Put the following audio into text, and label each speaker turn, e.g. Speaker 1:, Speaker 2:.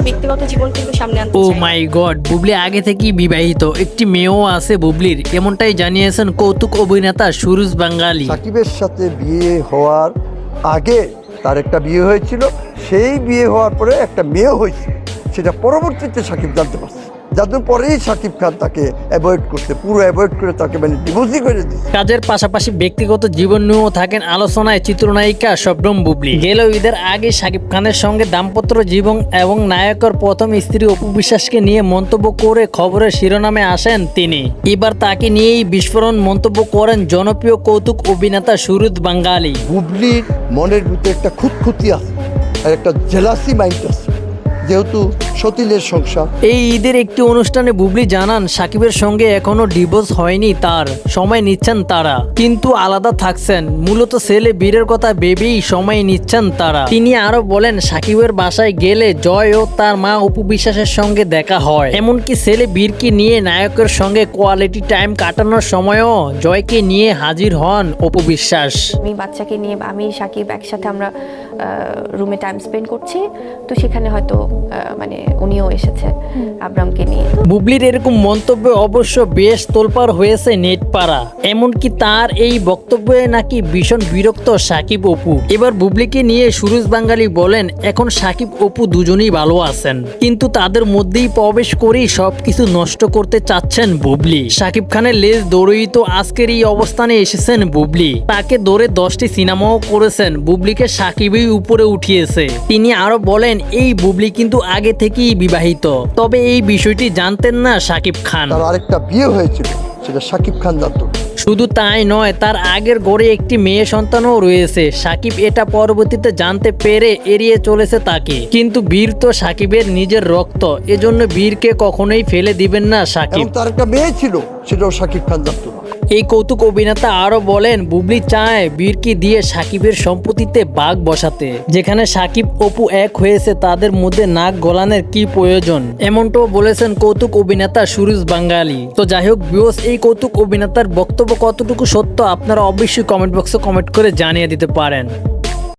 Speaker 1: আমার ব্যক্তিগত জীবন কিন্তু সামনে আনতে
Speaker 2: ও মাই গড বুবলি আগে থেকেই বিবাহিত। একটি মেয়েও আছে বুবলির। এমনটাই জানিয়েছেন কৌতুক অভিনেতা সুরুজ বাঙ্গালি।
Speaker 3: সাকিবের সাথে বিয়ে হওয়ার আগে তার একটা বিয়ে হয়েছিল। সেই বিয়ে হওয়ার পরে একটা মেয়ে হয়েছে সেটা পরবর্তীতে সাকিব জানতে পারছে। যাদের পরেই সাকিব খান তাকে অ্যাভয়েড করতে পুরো অ্যাভয়েড করে তাকে মানে ডিভোর্সই করে দিচ্ছে।
Speaker 2: কাজের পাশাপাশি ব্যক্তিগত জীবন নিয়েও থাকেন আলোচনায় চিত্রনায়িকা শবনম বুবলি। গেল ঈদের আগে শাকিব খানের সঙ্গে দাম্পত্য জীবন এবং নায়কের প্রথম স্ত্রী অপু বিশ্বাসকে নিয়ে মন্তব্য করে খবরের শিরোনামে আসেন তিনি। এবার তাকে নিয়েই বিস্ফোরণ মন্তব্য করেন জনপ্রিয় কৌতুক অভিনেতা সুরুদ বাঙ্গালি।
Speaker 3: বুবলির মনের ভিতরে একটা খুঁতখুতি আছে আর একটা জেলাসি মাইন্ড আছে। যেহেতু সতীলের সংসার।
Speaker 2: এই ঈদের একটি অনুষ্ঠানে বুবলি জানান সাকিবের সঙ্গে এখনও ডিভোর্স হয়নি তার সময় নিচ্ছেন তারা। কিন্তু আলাদা থাকছেন মূলত ছেলে বীরের কথা ভেবেই সময় নিচ্ছেন তারা। তিনি আরও বলেন সাকিবের বাসায় গেলে জয় ও তার মা অপু বিশ্বাসের সঙ্গে দেখা হয়। এমনকি ছেলে বীরকে নিয়ে নায়কের সঙ্গে কোয়ালিটি টাইম কাটানোর সময়ও জয়কে নিয়ে হাজির হন অপু বিশ্বাস।
Speaker 1: আমি বাচ্চাকে নিয়ে আমি সাকিব একসাথে আমরা রুমে টাইম স্পেন্ড করছি। তো সেখানে হয়তো মানে উনিও এসেছে আব্রামকে নিয়ে।
Speaker 2: বুবলির এরকম মন্তব্যে অবশ্য বেশ তোলপাড় হয়েছে নেট পাড়া এমনকি তার এই বক্তব্যে নাকি ভীষণ বিরক্ত সাকিব অপু। এবার বুবলিকে নিয়ে সুরজ বাঙ্গালি বলেন, এখন সাকিব অপু দুজনেই ভালো আছেন। কিন্তু তাদের মধ্যেই প্রবেশ করেই সবকিছু নষ্ট করতে চাচ্ছেন বুবলি। সাকিব খানের লেজ দৌড়ই তো আজকের এই অবস্থানে এসেছেন বুবলি। তাকে ধরে দশটি সিনেমাও করেছেন। বুবলিকে সাকিবই উপরে উঠিয়েছে। তিনি আরও বলেন এই বুবলি কিন্তু আগে থেকেই বিবাহিত। তবে এই বিষয়টি জানতেন না সাকিব খান।
Speaker 3: তার আরেকটা বিয়ে হয়েছিল সেটা সাকিব খান জানতো।
Speaker 2: শুধু তাই নয় তার আগের গড়ে একটি মেয়ে সন্তানও রয়েছে। সাকিব এটা পরবর্তীতে জানতে পেরে এড়িয়ে চলেছে তাকে। কিন্তু বীর তো সাকিবের নিজের রক্ত এজন্য বীরকে কখনোই ফেলে দিবেন না সাকিব।
Speaker 3: তার একটা মেয়ে ছিল সেটাও সাকিব খান জানতো না।
Speaker 2: এই কৌতুক অভিনেতা আরও বলেন, বুবলি চায় বীরকি দিয়ে সাকিবের সম্পত্তিতে বাঘ বসাতে। যেখানে সাকিব, অপু এক হয়েছে, তাদের মধ্যে নাক গলানের কি প্রয়োজন? এমনটাও বলেছেন কৌতুক অভিনেতা সুরুজ বাঙ্গালি। তো যাই হোক বিওস এই কৌতুক অভিনেতার বক্তব্য কতটুকু সত্য, আপনারা অবশ্যই কমেন্ট বক্সে কমেন্ট করে জানিয়ে দিতে পারেন।